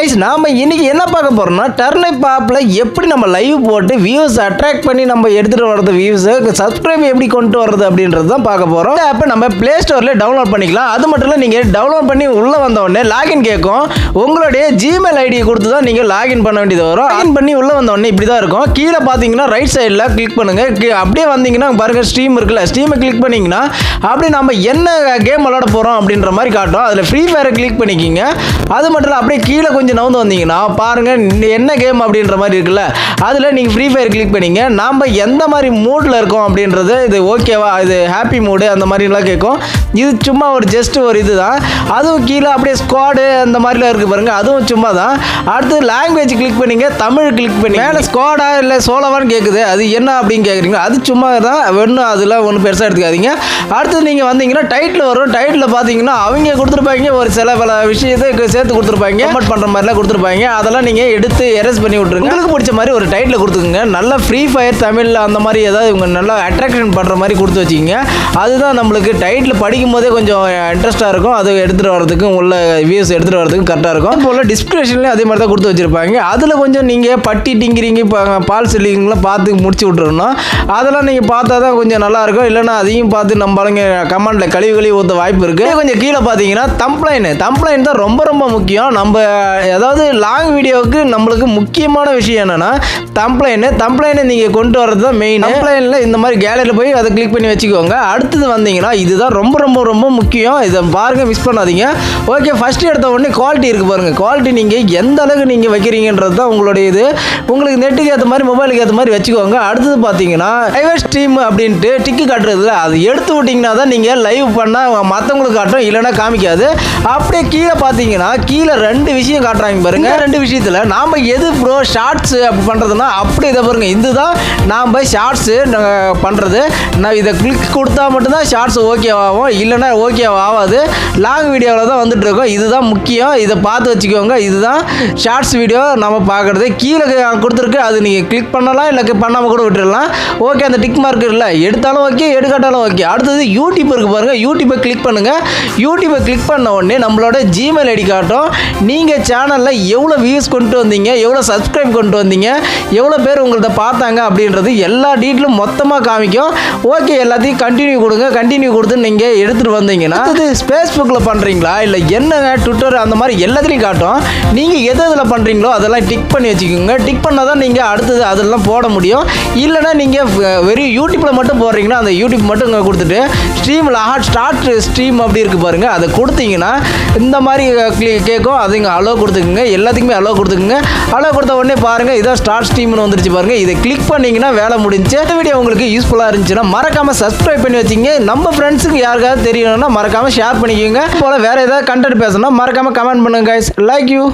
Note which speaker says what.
Speaker 1: Guys நாம இன்னைக்கு என்ன பார்க்க போறோம்னா டர்னைப் ஆப்பில் எப்படி நம்ம லைவ் போட்டு வியூஸ் அட்ராக்ட் பண்ணி நம்ம எடுத்துட்டு வர்றது வியூஸ் சப்ஸ்கிரைப் எப்படி கொண்டு வர்றது அப்படின்றது தான் பார்க்க போறோம். இந்த ஆப்பை நம்ம பிளே ஸ்டோர்ல டவுன்லோட் பண்ணிக்கலாம். அது மட்டும் இல்லை நீங்க டவுன்லோட் பண்ணி உள்ள வந்த உடனே லாகின் கேட்கும். உங்களுடைய ஜிமெயில் ஐடியை கொடுத்து தான் நீங்க லாகின் பண்ண வேண்டியது வரும். லாகின் பண்ணி உள்ள வந்த உடனே இப்படி தான் இருக்கும். கீழே பார்த்தீங்கன்னா ரைட் சைடில் கிளிக் பண்ணுங்க. அப்படியே வந்தீங்கன்னா பாருங்க ஸ்ட்ரீம் இருக்குல்ல ஸ்ட்ரீமை கிளிக் பண்ணீங்கன்னா அப்படியே நம்ம என்ன கேம் விளாட போறோம் அப்படின்ற மாதிரி காட்டும். அதில் ஃப்ரீ ஃபயரை கிளிக் பண்ணிக்கிங்க. அது மட்டும் இல்லை அப்படியே கீழே கொஞ்சம் நவுந்து வந்தீங்கன்னா பாருங்க என்ன கேம் அப்படின்ற மாதிரி இருக்குல்ல? அதில் நீங்கள் ஃப்ரீ ஃபயர் கிளிக் பண்ணீங்க. நாம் எந்த மாதிரி மூடில் இருக்கோம் அப்படின்றது இது ஓகேவா இது ஹாப்பி மூடு அந்த மாதிரிலாம் கேட்கும். இது சும்மா ஒரு ஜஸ்ட் ஒரு இது தான் அதுவும் கீழே அப்படியே ஸ்குவாடு அந்த மாதிரிலாம் இருக்குது பாருங்கள் அதுவும் சும்மா தான் அடுத்து லாங்குவேஜ் கிளிக் பண்ணீங்க தமிழ் கிளிக் பண்ணி மேலே ஸ்குவாடா இல்லை சோலவான்னு கேட்குது அது என்ன அப்படின்னு கேட்குறீங்க அது சும்மா தான் ஒன்றும் அதெல்லாம் ஒன்றும் பெருசாக எடுத்துக்காதீங்க. அடுத்து நீங்கள் வந்தீங்கன்னா டைட்டில் வரும். டைட்டில் பார்த்தீங்கன்னா அவங்க கொடுத்துருப்பாங்க. ஒரு சில பல விஷயத்தை சேர்த்து கொடுத்துருப்பாங்க. கமெண்ட் பண்ணுற மாதிரிலாம் கொடுத்துருப்பாங்க. அதெல்லாம் நீங்கள் எடுத்து எரேஸ் பண்ணி விட்ருங்க உங்களுக்கு பிடிச்ச மாதிரி ஒரு டைட்டில் கொடுத்துக்குங்க. நல்ல ஃப்ரீ ஃபயர் தமிழில் அந்த மாதிரி ஏதாவது இவங்க நல்லா அட்ராக்ஷன் பண்ணுற மாதிரி கொடுத்து வச்சிங்க அதுதான் நம்மளுக்கு டைட்டில் படிக்கும் போதே கொஞ்சம் இன்ட்ரெஸ்ட்டாக இருக்கும். அது எடுத்துகிட்டு வரதுக்கும் உள்ள வியூஸ் எடுத்துகிட்டு வரதுக்கும் கரெக்டாக இருக்கும். இப்போ உள்ள டிஸ்கிரிப்ஷன்லேயும் அதே மாதிரி தான் கொடுத்து வச்சுருப்பாங்க. அதில் கொஞ்சம் நீங்கள் பட்டி டிங்கிறீங்க இப்போ பால் செல்லிங்லாம் பார்த்து முடிச்சு விட்ருணும் அதெல்லாம் நீங்கள் பார்த்தா தான் கொஞ்சம் நல்லாயிருக்கும் இல்லைனா இல்லைன்னா அதையும் பார்த்து நம்ம ஆளுங்க கமெண்ட்டில் கழிவு கழிவு ஊற்ற வாய்ப்பு இருக்குது கொஞ்சம் கீழே பார்த்தீங்கன்னா தம்ப்ளைன் தம்ப்ளைன் தான் ரொம்ப ரொம்ப முக்கியம். நம்ம ஏதாவது லாங் வீடியோவுக்கு நம்மளுக்கு முக்கியமான விஷயம் என்னென்னா தம்ப்ளைனு தம்ப்ளைனை நீங்கள் கொண்டு வரது தான் மெயின் தம்ப்ளைனில் இந்த மாதிரி கேலரியில் போய் அதை கிளிக் பண்ணி வச்சுக்கோங்க. அடுத்தது வந்தீங்கன்னா இதுதான் ரொம்ப ரொம்ப ரொம்ப முக்கியம். இதை பாருங்கள் மிஸ் பண்ணாதீங்க. ஓகே ஃபர்ஸ்ட் எடுத்த உடனே குவாலிட்டி இருக்குது பாருங்கள் குவாலிட்டி நீங்கள் எந்த அளவுக்கு நீங்கள் வைக்கிறீங்கன்றது தான் உங்களுடைய இது. உங்களுக்கு நெட்டுக்கு ஏற்ற மாதிரி மொபைலுக்கு ஏற்ற மாதிரி வச்சுக்கோங்க. அடுத்தது பார்த்தீங்கன்னா லைவ் ஸ்ட்ரீம் அப்படின்ட்டு டிக்கு காட்டுறதுல அது எடுத்து விட்டிங்கன்னா தான் நீங்கள் லைவ் பண்ணால் மற்றவங்களுக்கு காட்டும் இல்லைன்னா காமிக்காது. அப்படியே கீழே பார்த்தீங்கன்னா கீழே ரெண்டு விஷயம் காட்டுறாங்க பாருங்க. ரெண்டு விஷயத்தில் நாம் எது ப்ரோ ஷார்ட்ஸ் அப்படி பண்ணுறதுன்னா அப்படி இதை பாருங்க. இதுதான் நாம் ஷார்ட்ஸு பண்ணுறது நான் இதை கிளிக் கொடுத்தா மட்டும்தான் ஷார்ட்ஸ் ஓகே ஆகும். இல்லைன்னா ஓகே ஆகாது. லாங் வீடியோவில் தான் வந்துட்டு இருக்கோம். இதுதான் முக்கியம். இதை பார்த்து வச்சுக்கோங்க. இதுதான் ஷார்ட்ஸ் வீடியோ நம்ம பார்க்குறது. கீழே கொடுத்துருக்கு. அது நீங்கள் கிளிக் பண்ணலாம். இல்லை பண்ணாமல் கூட விட்டுடலாம் ஓகே அந்த டிக் மார்க் இல்லை எடுத்தாலும் ஓகே எடுக்காட்டாலும் ஓகே அடுத்தது யூடியூப் இருக்கு பாருங்க. யூடியூப்பை கிளிக் பண்ணுங்க. யூடியூப்பை கிளிக் பண்ண உடனே நம்மளோட ஜிமெயில் ஐடி காட்டும். நீங்கள் சேனலில் எவ்வளோ வியூஸ் கொண்டு வந்தீங்க எவ்வளோ சப்ஸ்கிரைப் கொண்டு வந்தீங்க எவ்வளோ பேர் உங்கள்ட்ட பார்த்தாங்க அப்படின்றது எல்லா டீட்டெயிலும் மொத்தமாக காமிக்கும். ஓகே எல்லாத்தையும் கண்டினியூ கொடுங்க கண்டினியூ கொடுத்து நீங்கள் எடுத்துகிட்டு வந்தீங்கன்னா அது ஃபேஸ்புக்கில் பண்ணுறீங்களா இல்லை என்னங்க ட்விட்டர் அந்த மாதிரி எல்லாத்துலேயும் காட்டும். நீங்கள் எது எதில் பண்ணுறீங்களோ அதெல்லாம் டிக் பண்ணி வச்சுக்கோங்க. டிக் பண்ணால் தான் நீங்கள் அடுத்தது அதெல்லாம் போட முடியும். இல்லைன்னா நீங்கள் வெறும் யூடியூப்பில் மட்டும் போடுறீங்கன்னா அந்த யூடியூப் மட்டும் இங்கே கொடுத்துட்டு ஸ்ட்ரீமில் ஹாட் ஸ்டார்ட் ஸ்ட்ரீம் அப்படி இருக்குது பாருங்கள் அதை கொடுத்தீங்கன்னா இந்த மாதிரி கேட்கும். அது இங்கே அலோ கொடுத்துக்குங்க எல்லாத்துக்குமே அலோ கொடுத்துக்குங்க. அலோ கொடுத்த உடனே பாருங்கள் இதான் ஸ்டார்ட் ஸ்ட்ரீம்னு வந்துருச்சு பாருங்கள் இதை கிளிக் பண்ணிங்கன்னா வேலை முடிஞ்சு. இந்த வீடியோ உங்களுக்கு யூஸ்ஃபுல்லாக இருந்துச்சுன்னா மறக்காமல் சப்ஸ்கிரைப் பண்ணி வச்சிங்க. நம்ம ஃப்ரெண்ட்ஸுக்கு யாருக்காவது தெரியணும்னா மறக்காமல் ஷேர் பண்ணிக்கோங்க. போல் வேறு ஏதாவது கண்டென்ட் பேசணும்னா மறக்காமல் கமெண்ட் பண்ணுங்க கைஸ் லைக் யூ